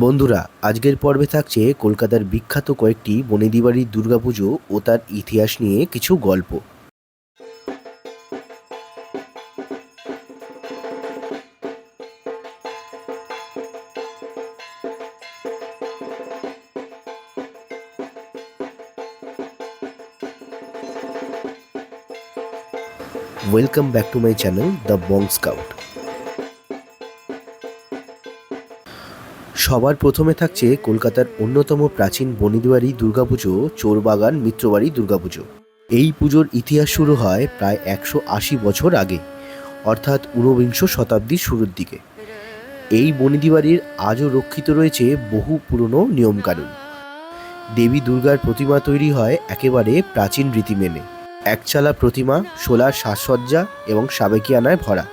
বন্ধুরা, আজকের পর্বে থাকছে কলকাতার বিখ্যাত কয়েকটি বনেদি বাড়ির দুর্গাপুজো ও তার ইতিহাস নিয়ে কিছু গল্প। Welcome back to my channel the Bong scout সবার প্রথমে থাকছে কলকাতার অন্যতম প্রাচীন বনিদুয়ারি দুর্গাপুজো, চোরবাগান, মিত্রবাড়ি দুর্গাপুজো। এই পুজোর ইতিহাস শুরু হয় প্রায় একশো আশি বছর আগে, অর্থাৎ ঊনবিংশ শতাব্দীর শুরুর দিকে। এই বনিদিবাড়ির আজও রক্ষিত রয়েছে বহু পুরনো নিয়মকানুন। দেবী দুর্গার প্রতিমা তৈরি হয় একেবারে প্রাচীন রীতি মেনে একচালা প্রতিমা, সোলার সাজসজ্জা এবং সাবেকিয়ানায় ভরা।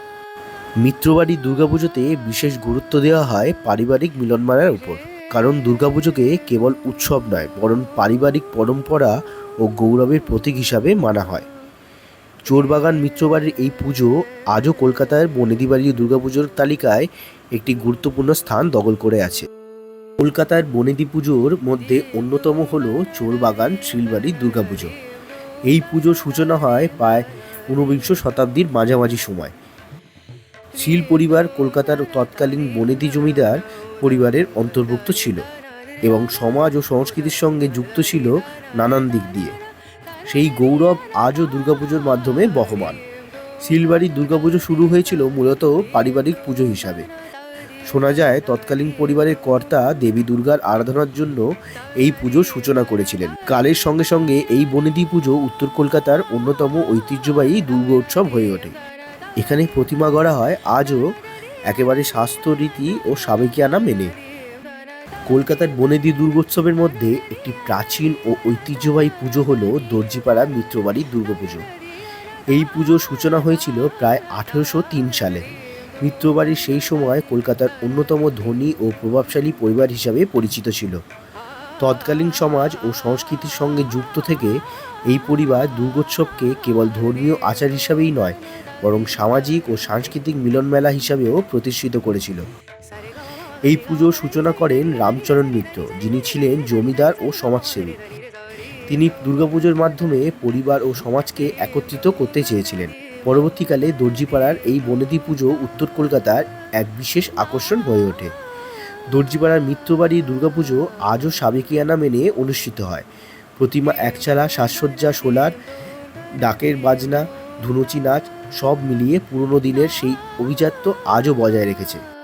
মিত্রবাড়ি দুর্গাপুজোতে বিশেষ গুরুত্ব দেওয়া হয় পারিবারিক মিলনমেলার উপর। কারণ দুর্গাপুজোকে কেবল উৎসব নয়, বরং পারিবারিক পরম্পরা ও গৌরবের প্রতীক হিসাবে মানা হয়। চোরবাগান মিত্রবাড়ির এই পুজো আজও কলকাতার বনেদিবাড়ি দুর্গাপুজোর তালিকায় একটি গুরুত্বপূর্ণ স্থান দখল করে আছে। কলকাতার বনেদি পুজোর মধ্যে অন্যতম হল চোরবাগান শিলবাড়ির দুর্গাপুজো। এই পুজোর সূচনা হয় প্রায় ঊনবিংশ শতাব্দীর মাঝামাঝি সময়। শীল পরিবার কলকাতার তৎকালীন বনেদি জমিদার পরিবারের অন্তর্ভুক্ত ছিল এবং সমাজ ও সংস্কৃতির সঙ্গে যুক্ত ছিল নানান দিক দিয়ে। সেই গৌরব আজও দুর্গাপুজোর মাধ্যমে বহমান। শিলবাড়ির দুর্গাপুজো শুরু হয়েছিল মূলত পারিবারিক পুজো হিসাবে। শোনা যায়, তৎকালীন পরিবারের কর্তা দেবী দুর্গার আরাধনার জন্য এই পুজোর সূচনা করেছিলেন। কালের সঙ্গে সঙ্গে এই বনেদি পুজো উত্তর কলকাতার অন্যতম ঐতিহ্যবাহী দুর্গোৎসব হয়ে ওঠে। এখানে প্রতিমা গড়া হয় আজও একেবারে স্বাস্থ্য রীতি ও সাবেকিয়ানা মেনে। কলকাতার বনেদি দুর্গোৎসবের মধ্যে একটি প্রাচীন ও ঐতিহ্যবাহী পুজো হল দর্জিপাড়া মিত্রবাড়ির দুর্গাপুজো। এই পুজোর সূচনা হয়েছিল প্রায় আঠেরোশো তিন সালে। মিত্রবাড়ির সেই সময় কলকাতার অন্যতম ধনী ও প্রভাবশালী পরিবার হিসাবে পরিচিত ছিল। তৎকালীন সমাজ ও সংস্কৃতির সঙ্গে যুক্ত থেকে এই পরিবার দুর্গোৎসবকে কেবল ধর্মীয় আচার হিসাবেই নয়, বরং সামাজিক ও সাংস্কৃতিক মিলনমেলা হিসাবেও প্রতিষ্ঠিত করেছিল। এই পুজোর সূচনা করেন রামচরণ মিত্র, যিনি ছিলেন জমিদার ও সমাজসেবী। তিনি দুর্গাপুজোর মাধ্যমে পরিবার ও সমাজকে একত্রিত করতে চেয়েছিলেন। পরবর্তীকালে দর্জিপাড়ার এই বনেদি পুজো উত্তর কলকাতার এক বিশেষ আকর্ষণ হয়ে ওঠে। দর্জিপাড়ার মিত্রবাড়ি দুর্গাপুজো আজও সাবেকিয়ানা মেনে অনুষ্ঠিত হয়। প্রতিমা একচালা সাজসজ্জা, সোলার, ডাকের বাজনা, ধুনুচি নাচ সব মিলিয়ে পুরনো দিনের সেই অভিজাত্য আজও বজায় রেখেছে।